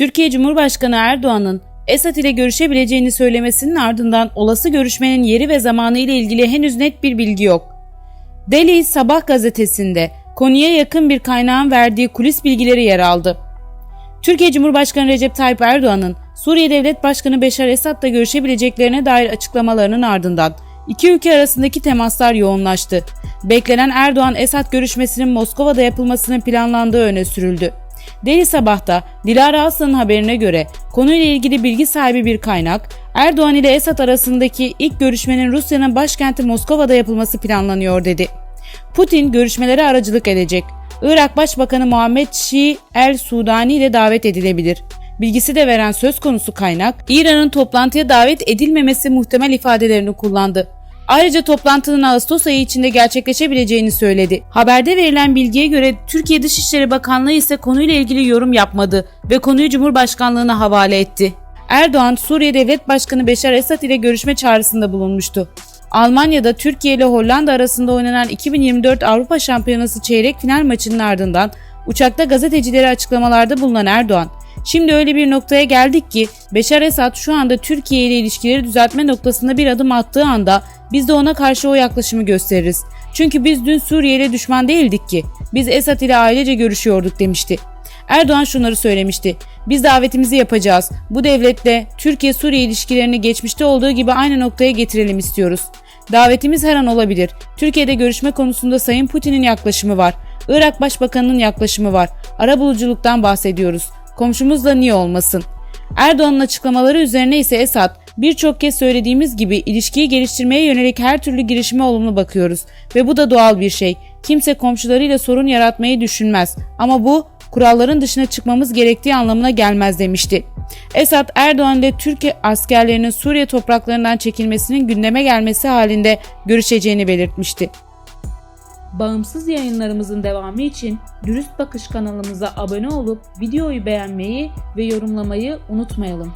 Türkiye Cumhurbaşkanı Erdoğan'ın Esad ile görüşebileceğini söylemesinin ardından olası görüşmenin yeri ve zamanı ile ilgili henüz net bir bilgi yok. Deli Sabah gazetesinde konuya yakın bir kaynağın verdiği kulis bilgileri yer aldı. Türkiye Cumhurbaşkanı Recep Tayyip Erdoğan'ın Suriye Devlet Başkanı Beşar Esad'la görüşebileceklerine dair açıklamalarının ardından iki ülke arasındaki temaslar yoğunlaştı. Beklenen Erdoğan-Esad görüşmesinin Moskova'da yapılmasının planlandığı öne sürüldü. Deli Sabah'ta Dilara Aslan'ın haberine göre konuyla ilgili bilgi sahibi bir kaynak, Erdoğan ile Esad arasındaki ilk görüşmenin Rusya'nın başkenti Moskova'da yapılması planlanıyor dedi. Putin görüşmelere aracılık edecek. Irak Başbakanı Muhammed Şii El Sudani ile davet edilebilir. Bilgisi de veren söz konusu kaynak, İran'ın toplantıya davet edilmemesi muhtemel ifadelerini kullandı. Ayrıca toplantının Ağustos ayı içinde gerçekleşebileceğini söyledi. Haberde verilen bilgiye göre Türkiye Dışişleri Bakanlığı ise konuyla ilgili yorum yapmadı ve konuyu Cumhurbaşkanlığına havale etti. Erdoğan, Suriye Devlet Başkanı Beşar Esad ile görüşme çağrısında bulunmuştu. Almanya'da Türkiye ile Hollanda arasında oynanan 2024 Avrupa Şampiyonası çeyrek final maçının ardından uçakta gazetecilere açıklamalarda bulunan Erdoğan, Şimdi öyle bir noktaya geldik ki Beşar Esad şu anda Türkiye ile ilişkileri düzeltme noktasında bir adım attığı anda biz de ona karşı o yaklaşımı gösteririz. Çünkü biz dün Suriye ile düşman değildik ki. Biz Esad ile ailece görüşüyorduk demişti. Erdoğan şunları söylemişti. Biz davetimizi yapacağız. Bu devletle Türkiye-Suriye ilişkilerini geçmişte olduğu gibi aynı noktaya getirelim istiyoruz. Davetimiz her an olabilir. Türkiye'de görüşme konusunda Sayın Putin'in yaklaşımı var. Irak Başbakanı'nın yaklaşımı var. Arabuluculuktan bahsediyoruz. Komşumuzla niye olmasın? Erdoğan'ın açıklamaları üzerine ise Esad, birçok kez söylediğimiz gibi ilişkiyi geliştirmeye yönelik her türlü girişime olumlu bakıyoruz ve bu da doğal bir şey. Kimse komşularıyla sorun yaratmayı düşünmez ama bu kuralların dışına çıkmamız gerektiği anlamına gelmez demişti. Esad Erdoğan ile Türkiye askerlerinin Suriye topraklarından çekilmesinin gündeme gelmesi halinde görüşeceğini belirtmişti. Bağımsız yayınlarımızın devamı için Dürüst Bakış kanalımıza abone olup videoyu beğenmeyi ve yorumlamayı unutmayalım.